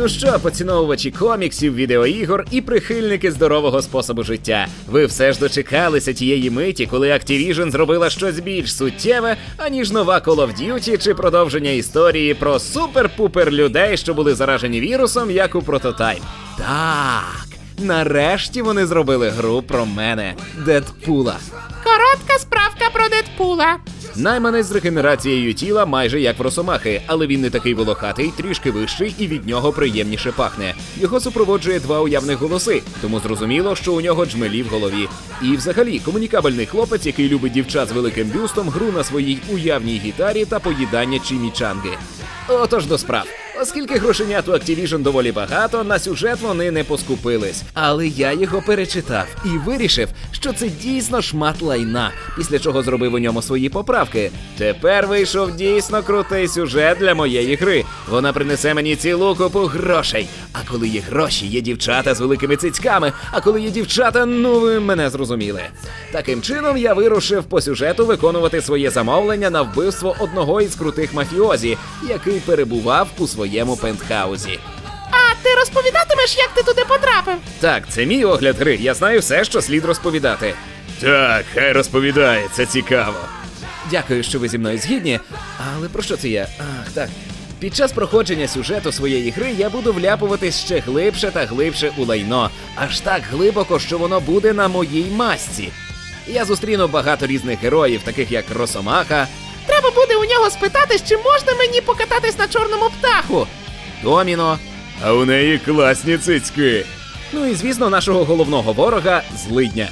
Ну що, поціновувачі коміксів, відеоігор і прихильники здорового способу життя. Ви все ж дочекалися тієї миті, коли Activision зробила щось більш суттєве, аніж нова Call of Duty чи продовження історії про супер-пупер людей, що були заражені вірусом, як у прототайп. Так, нарешті вони зробили гру про мене, Дедпула. Коротка справка про Дедпула. Найманець з регенерацією тіла майже як в росомахи, але він не такий волохатий, трішки вищий і від нього приємніше пахне. Його супроводжує два уявних голоси, тому зрозуміло, що у нього джмелі в голові. І взагалі комунікабельний хлопець, який любить дівчат з великим бюстом, гру на своїй уявній гітарі та поїдання чимічанги. Отож до справ. Оскільки грошенят у Activision доволі багато, на сюжет вони не поскупились. Але я його перечитав і вирішив, що це дійсно шмат лайна, після чого зробив у ньому свої поправки. Тепер вийшов дійсно крутий сюжет для моєї гри. Вона принесе мені цілу купу грошей. А коли є гроші, є дівчата з великими цицьками. А коли є дівчата, ну ви мене зрозуміли. Таким чином я вирушив по сюжету виконувати своє замовлення на вбивство одного із крутих мафіозі, який перебував у своєму пентхаузі. А ти розповідатимеш, як ти туди потрапив? Так, це мій огляд гри. Я знаю все, що слід розповідати. Так, хай розповідає, це цікаво. Дякую, що ви зі мною згідні. Але про що це я? Ах, так. Під час проходження сюжету своєї гри я буду вляпуватись ще глибше та глибше у лайно, аж так глибоко, що воно буде на моїй масці. Я зустріну багато різних героїв, таких як Росомаха, Треба буде у нього спитати, чи можна мені покататись на чорному птаху. Доміно, а у неї класні цицьки. Ну і звісно, нашого головного ворога злидня.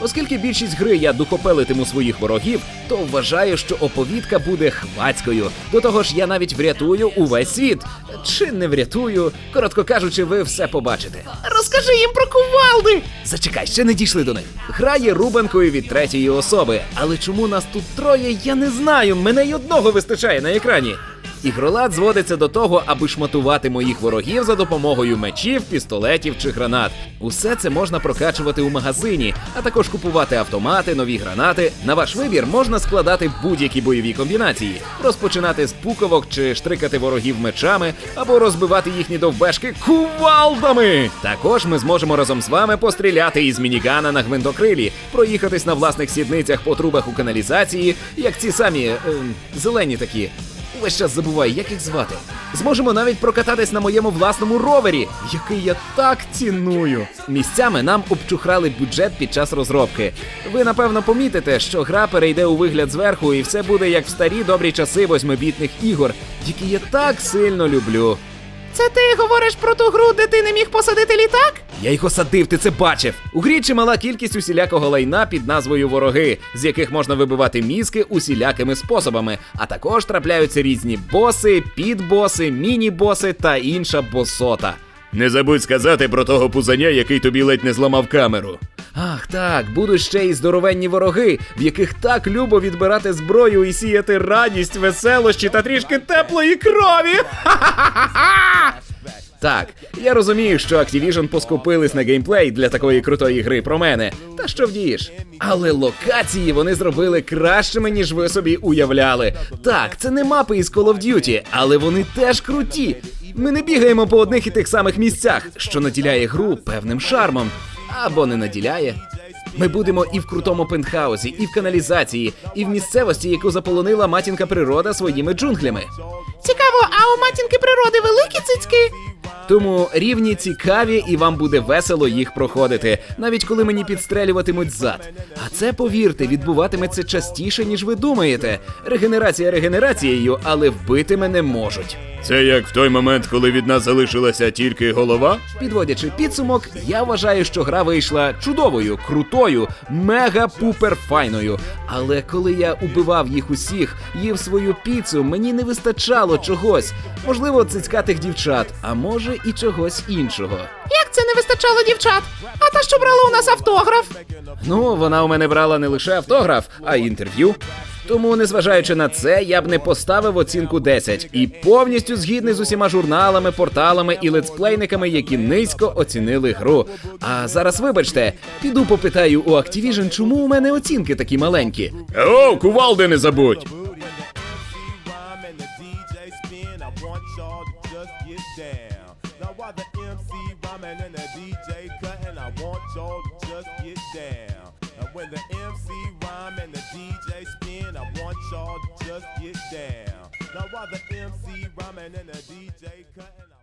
Оскільки більшість гри я духопелитиму своїх ворогів, то вважаю, що оповідка буде хвацькою. До того ж, я навіть врятую увесь світ. Чи не врятую? Коротко кажучи, ви все побачите. Розкажи їм про кувалди. Зачекай, ще не дійшли до них. Грає Рубенкою від третьої особи. Але чому нас тут троє, я не знаю. Мене й одного вистачає на екрані. Ігролад зводиться до того, аби шматувати моїх ворогів за допомогою мечів, пістолетів чи гранат. Усе це можна прокачувати у магазині, а також купувати автомати, нові гранати. На ваш вибір можна складати будь-які бойові комбінації, розпочинати з пуковок чи штрикати ворогів мечами, або розбивати їхні довбешки кувалдами. Також ми зможемо разом з вами постріляти із мінігана на гвинтокрилі, проїхатись на власних сідницях по трубах у каналізації, як ці самі ем, зелені такі. Весь час забуваю, як їх звати. Зможемо навіть прокататись на моєму власному ровері, який я так ціную. Місцями нам обчухрали бюджет під час розробки. Ви напевно помітите, що гра перейде у вигляд зверху, і все буде як в старі добрі часи восьмибітних ігор, які я так сильно люблю. Це ти говориш про ту гру, де ти не міг посадити літак? Я їх осадив, ти це бачив. У грі чимала кількість усілякого лайна під назвою вороги, з яких можна вибивати мізки усілякими способами. А також трапляються різні боси, підбоси, міні-боси та інша босота. Не забудь сказати про того пузаня, який тобі ледь не зламав камеру. Ах так, будуть ще й здоровенні вороги, в яких так любо відбирати зброю і сіяти радість, веселощі та трішки теплої крові. Так, я розумію, що Activision поскупились на геймплей для такої крутої гри про мене. Та що вдієш? Але локації вони зробили кращими, ніж ви собі уявляли. Так, це не мапи із Call of Duty, але вони теж круті. Ми не бігаємо по одних і тих самих місцях, що наділяє гру певним шармом. Або не наділяє. Ми будемо і в крутому пентхаузі, і в каналізації, і в місцевості, яку заполонила матінка природа своїми джунглями. Цікаво, а у матінки природи великі цицьки? Тому рівні цікаві, і вам буде весело їх проходити, навіть коли мені підстрелюватимуть зад. А це, повірте, відбуватиметься частіше, ніж ви думаєте. Регенерація регенерацією, але вбити мене можуть. Це як в той момент, коли від нас залишилася тільки голова? Підводячи підсумок, я вважаю, що гра вийшла чудовою, крутою, мега-пупер файною. Але коли я убивав їх усіх, їв свою піцу, мені не вистачало чогось. Можливо, цицькатих дівчат, а може і чогось іншого. Як це не вистачало дівчат? А та, що брала у нас автограф? Ну, вона у мене брала не лише автограф, а й інтерв'ю. Тому, незважаючи на це, я б не поставив оцінку 10 і повністю згідний з усіма журналами, порталами і летсплейниками, які низько оцінили гру. А зараз, вибачте, піду попитаю у Activision, чому у мене оцінки такі маленькі. О, кувалди не забудь! Y'all to just get down. And when the MC rhyme and the DJ spin, I want y'all to just get down. Now while the MC rhyming and the DJ cutting,